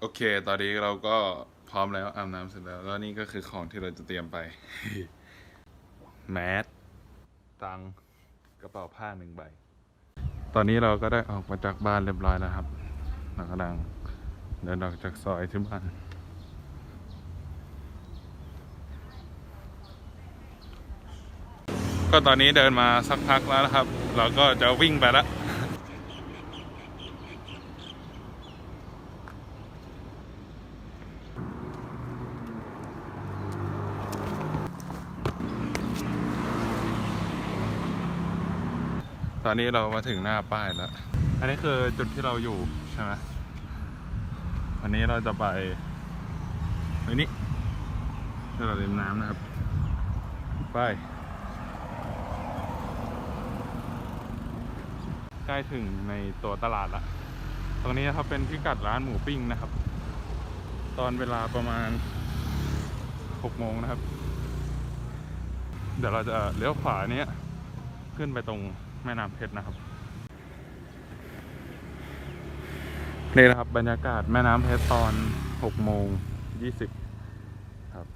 โอเค ตอนนี้เราก็พร้อมแล้วอาบน้ำเสร็จแล้ว แล้วนี่ก็คือของที่เราจะเตรียมไป แมสตังกระเป๋าผ้าหนึ่งใบ ตอนนี้เราก็ได้ออกมาจากบ้านเรียบร้อยแล้วครับเรากำลังเดินออกจากซอยที่บ้าน ก็ตอนนี้เดินมาสักพักแล้วนะครับ เราก็จะวิ่งไปแล้ว ตอนนี้เรามาถึงหน้าป้ายแล้ว อันนี้คือจุดที่เราอยู่ใช่ไหมวันนี้เราจะไปไปนี่ที่เราเล่นน้ำนะครับ ไป ใกล้ถึงในตัวตลาดละ ตรงนี้นะครับเป็นพิกัดร้านหมูปิ้งนะครับ ตอนเวลาประมาณ6โมงนะครับ เดี๋ยวเราจะเลี้ยวขวาเนี้ยขึ้นไปตรง แม่น้ำเพชรนะครับนี่นะครับ บรรยากาศแม่น้ำเพชรตอน6โมง20ครับ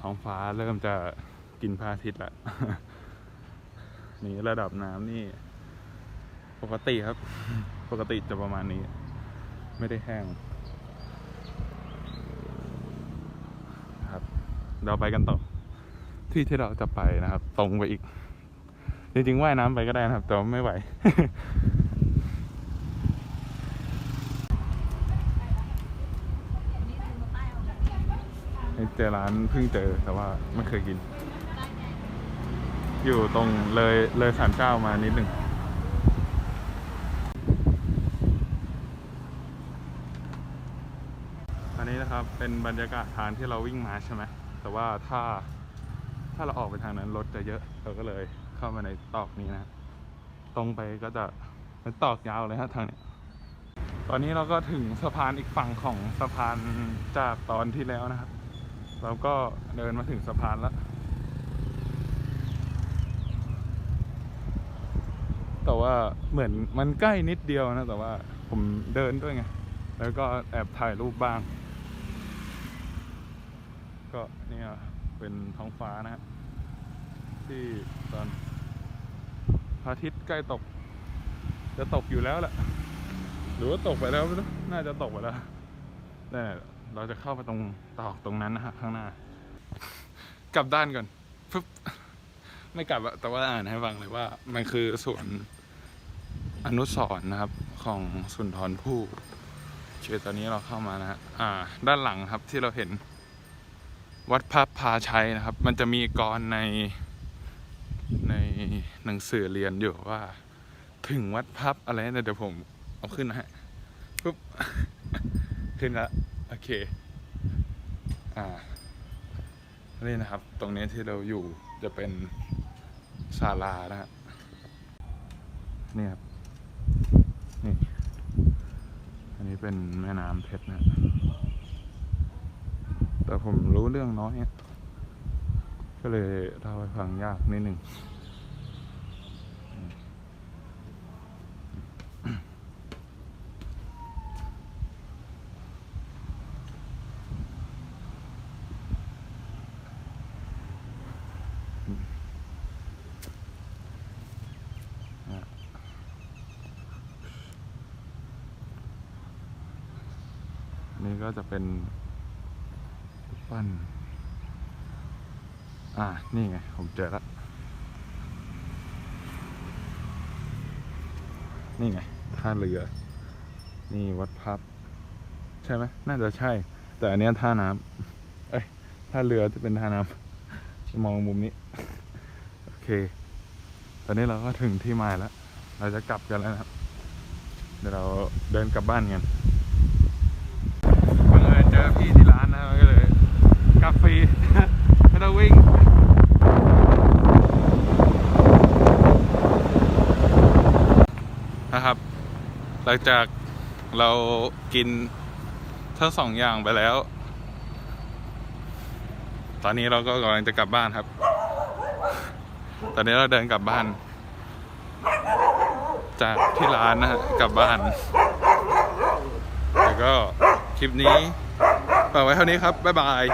ท้องฟ้าเริ่มจะกินพระอาทิตย์ล้วนี่ระดับน้ำนี่ ปกติครับ ปกติจะประมาณนี้ ไม่ได้แห้งครับ เราไปกันต่อ ที่ที่เราจะไปนะครับ ตรงไปอีก จริงๆว่ายน้ำไปก็ได้นะครับ แต่ไม่ไหว เจอร้านเพิ่งเจอแต่ว่าไม่เคยกิน อยู่ตรงเลยเลยสามเจ้ามานิดหนึ่งอันนี้นะครับเป็นบรรยากาศทางที่เราวิ่งมาใช่ไหมแต่ว่าถ้าถ้าเราออกไปทางนั้นรถจะเยอะเราก็เลย เข้ามาในตอกนี้นะ ตรงไปก็จะเป็นตอกยาวเลยฮะทางเนี้ยตอนนี้เราก็ถึงสะพานอีกฝั่งของสะพานจากตอนที่แล้วนะครับ เราก็เดินมาถึงสะพานแล้ว แต่ว่าเหมือนมันใกล้นิดเดียวนะ แต่ว่าผมเดินด้วยไง แล้วก็แอบถ่ายรูปบ้าง ก็เนี่ยเป็นท้องฟ้านะฮะที่ตอน พระอาทิตย์ใกล้ตก จะตกอยู่แล้วแหละหรือว่าตกไปแล้วไม่รู้น่าจะตกไปแล้วแต่เราจะเข้าไปตรงตอกตรงนั้นนะฮะข้างหน้า กลับด้านก่อนปึ๊บไม่กลับอะแต่ว่าอ่านให้ฟังเลยว่า มันคือสวนอนุสรณ์นะครับ ของสุนทรภู่เชื่อตอนนี้เราเข้ามานะฮะอ่า ด้านหลังครับที่เราเห็น วัดพระพาชัยนะครับ มันจะมีกรในใน หนังสือเรียนอยู่ว่า ถึงวัดพับอะไรนะเดี๋ยวผมเอาขึ้นนะฮะปุ๊บขึ้นแล้วโอเค อ่านี่นะครับ ตรงนี้ที่เราอยู่จะเป็นศาลานะฮะนี่ครับนี่อันนี้เป็นแม่น้ำเพชรนะ แต่ผมรู้เรื่องน้อยอะก็เลยเล่าให้ฟังยากนิดหนึ่ง อั นี้ก็จะเป็นรูปปั้น อ่า นี่ไง ผมเจอแล้ว นี่ไง ท่าเรือ นี่วัดพับ ใช่ไหม น่าจะใช่ แต่อันนี้ท่าน้ำเอ้ย ท่าเรือจะเป็นท่าน้ำมองมุมนี้ โอเค ตอนนี้เราก็ถึงที่หมายแล้ว เราจะกลับกันแล้วนะครับ เดี๋ยวเราเดินกลับบ้านกัน อพี่ที่ร้านนะก็เลยกลับฟรีไม่ต้องวิ่งนะครับ หลังจากเรากินทั้งสองอย่างไปแล้ว ตอนนี้เราก็กำลังจะกลับบ้านครับ ตอนนี้เราเดินกลับบ้าน จากที่ร้านนะฮะกลับบ้าน แล้วก็คลิปนี้ ฝากไว้เท่านี้ครับ บ๊ายบาย